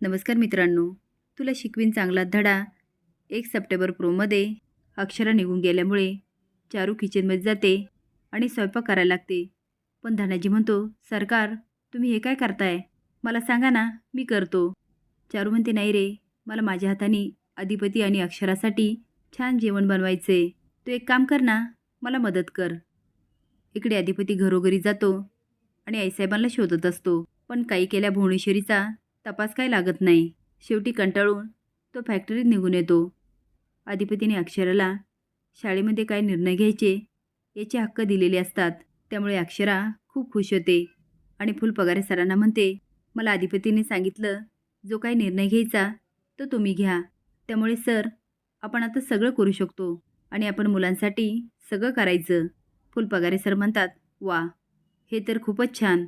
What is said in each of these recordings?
नमस्कार मित्रांनो तुला शिकवीन चांगला धडा. एक सप्टेंबर प्रोमध्ये अक्षरा निघून गेल्यामुळे चारू किचनमध्ये जाते आणि स्वयंपाक करायला लागते. पण धनाजी म्हणतो सरकार तुम्ही हे काय करताय? मला सांगा ना मी करतो. चारू म्हणते नाही रे मला माझ्या हाताने अधिपती आणि अक्षरासाठी छान जेवण बनवायचे. तू एक काम कर ना मला मदत कर. इकडे अधिपती घरोघरी जातो आणि आईसाहेबांना शोधत असतो. पण काही केल्या भुवनेश्वरीचा तपास काय लागत नाही. शेवटी कंटाळून तो फॅक्टरीत निघून येतो. अधिपतीने अक्षराला शाळेमध्ये काय निर्णय घ्यायचे? याचे हक्क दिलेले असतात. त्यामुळे अक्षरा खूप खुश होते. आणि फुलपगारे सरांना म्हणते मला अधिपतीने सांगितलं जो काही निर्णय घ्यायचा तो तुम्ही घ्या. त्यामुळे सर आपण आता सगळं करू शकतो. आणि आपण मुलांसाठी सगळं करायचं. फुलपगारे सर म्हणतात वा हे तर खूपच छान.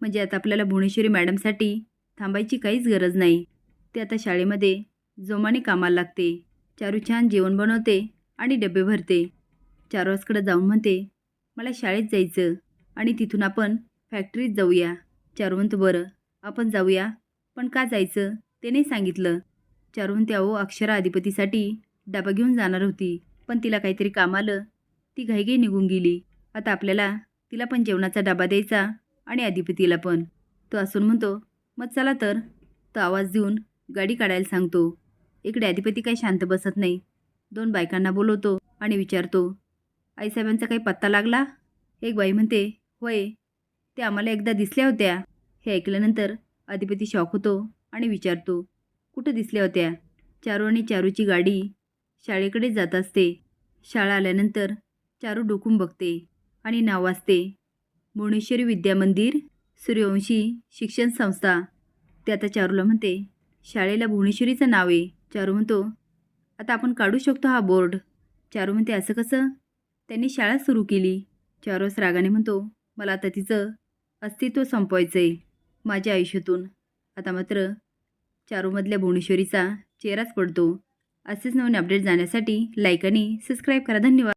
म्हणजे आता आपल्याला भुवनेश्वरी मॅडमसाठी थांबायची काहीच गरज नाही. ते आता शाळेमध्ये जोमाने कामाला लागते. चारू छान जेवण बनवते आणि डबे भरते. चारोसकडे जाऊन म्हणते मला शाळेत जायचं आणि तिथून आपण फॅक्टरीत जाऊया. चारू म्हणतो बरं आपण जाऊया. पण का जायचं? ते नाही सांगितलं. चारू म्हणते अहो अक्षरा अधिपतीसाठी डबा घेऊन जाणार होती. पण तिला काहीतरी काम आलं. ती घाईघाई निघून गेली. आता आपल्याला तिला पण जेवणाचा डबा द्यायचा आणि अधिपतीला पण. तो असून म्हणतो मग चला तर. तो आवाज देऊन गाडी काढायला सांगतो. इकडे अधिपती काही शांत बसत नाही. दोन बायकांना बोलवतो आणि विचारतो आईसाहेबांचा काही पत्ता लागला? एक बाई म्हणते होय. ते आम्हाला एकदा दिसल्या होत्या. हे ऐकल्यानंतर अधिपती शॉक होतो आणि विचारतो कुठं दिसल्या होत्या? चारू आणि चारूची गाडी शाळेकडे जात असते. शाळा आल्यानंतर चारू डोकून बघते आणि नाव वाचते भुवनेश्वरी विद्या मंदिर? सूर्यवंशी शिक्षण संस्था. ते आता चारूला म्हणते शाळेला भुवनेश्वरीचं नाव आहे. चारू म्हणतो आता आपण काढू शकतो हा बोर्ड. चारू म्हणते असं कसं? त्यांनी शाळा सुरू केली. चारूस रागाने म्हणतो मला आता तिचं अस्तित्व संपवायचं आहे माझ्या आयुष्यातून. आता मात्र चारूमधल्या भुवनेश्वरीचा चेहराच पडतो. असेच नवीन अपडेट जाण्यासाठी लाईक आणि सबस्क्राईब करा. धन्यवाद.